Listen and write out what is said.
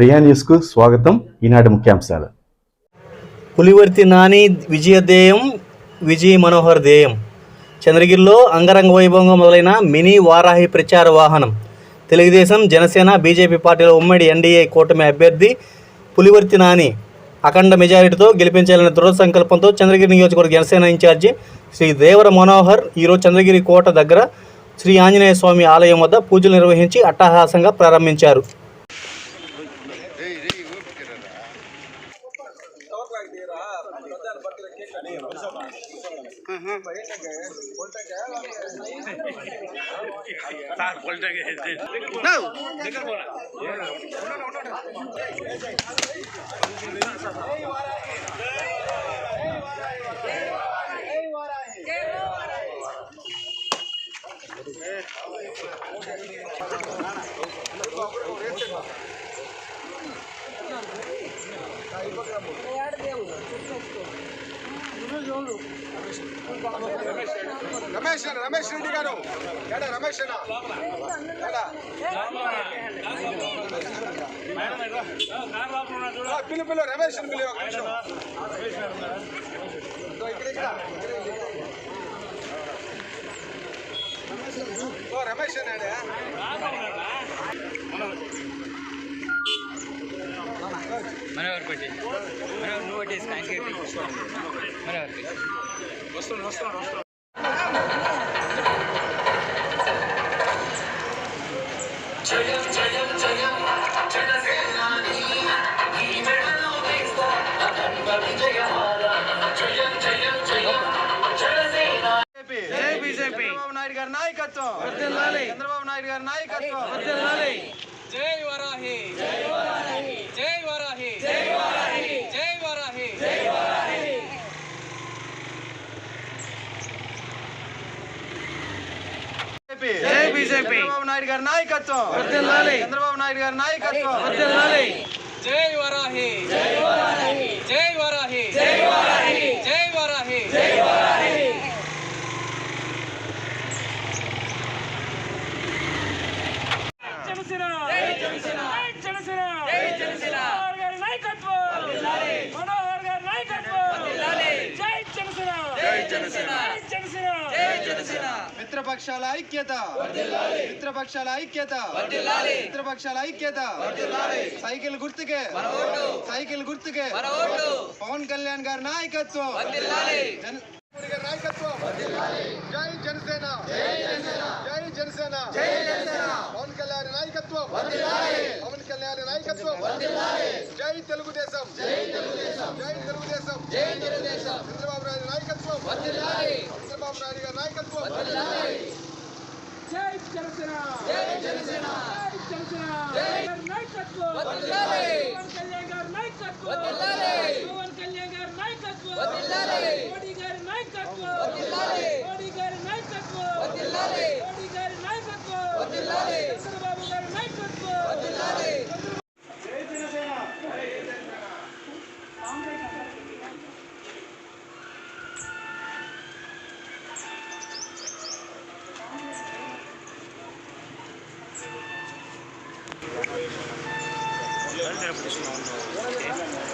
ప్రియా న్యూస్కు స్వాగతం. ఈనాటి ముఖ్యాంశాలు. పులివర్తి నాని విజయదేయం విజయ మనోహర్ ధ్యేయం చంద్రగిరిలో అంగరంగ వైభవంగా మొదలైన మినీ వారాహి ప్రచార వాహనం. తెలుగుదేశం జనసేన బీజేపీ పార్టీల ఉమ్మడి ఎన్డీఏ కూటమి అభ్యర్థి పులివర్తి నాని అఖండ మెజారిటీతో గెలిపించాలనే దృఢ సంకల్పంతో చంద్రగిరి నియోజకవర్గ జనసేన ఇన్ఛార్జి శ్రీ దేవర మనోహర్ ఈరోజు చంద్రగిరి కోట దగ్గర శ్రీ ఆంజనేయ స్వామి ఆలయం వద్ద పూజలు నిర్వహించి అట్టహాసంగా ప్రారంభించారు. సార్ పొలిటెక్ Thank you. రమేష్ రమేష్ రెడ్డి గారు ఏడా రమేష్ అన్న ఏడా? ఆ, పిలు పిలు రమేష్ అని పిలు ఒక నిమిషం ఇదో ఇక్కడ ఇక్కడ ఓ రమేష్ అన్నాడే మనవర్ పెట్టి పెట్టేసి కాంక్రీట్ పెట్టి జై బీజేపీ. చంద్రబాబు నాయుడు గారి నాయకత్వం. చంద్రబాబు నాయుడు గారి నాయకత్వం. జై బీజేపీ చంద్రబాబు నాయుడు గారి నాయకత్వం చంద్రబాబు నాయుడు గారి నాయకత్వం జై వరాహి జై వరాహి జై వరాహి జై వరాహి జై వరాహి జై వరాహి జనసేన జై జనసేన జనసేన జై జనసేన మనోహర్ గారి నాయకత్వం వర్ధిల్లాలి మనోహర్ గారి నాయకత్వం వర్ధిల్లాలి జై జనసేన జై జనసేన మిత్రపక్షాల ఐక్యత. మిత్రపక్షాల ఐక్యత. మిత్రపక్షాల ఐక్యత. సైకిల్ గుర్తుకే. సైకిల్ గుర్తుకే. పవన్ కళ్యాణ్ గారి నాయకత్వం. నాయకత్వం. జై జనసేన. జై జనసేన. పవన్ కళ్యాణ్ నాయకత్వం. పవన్ కళ్యాణ్ నాయకత్వం. జై తెలుగుదేశం. జై తెలుగుదేశం. జై తెలుగుదేశం. జై తెలుగుదేశం. చంద్రబాబు నాయుడు నాయకత్వం. చంద్రబాబు నాయుడు గారి నాయకత్వం. జై జనసేన! జై జనసేన! జై జనసేన! జై నాయకత్వం! 全然私の運動。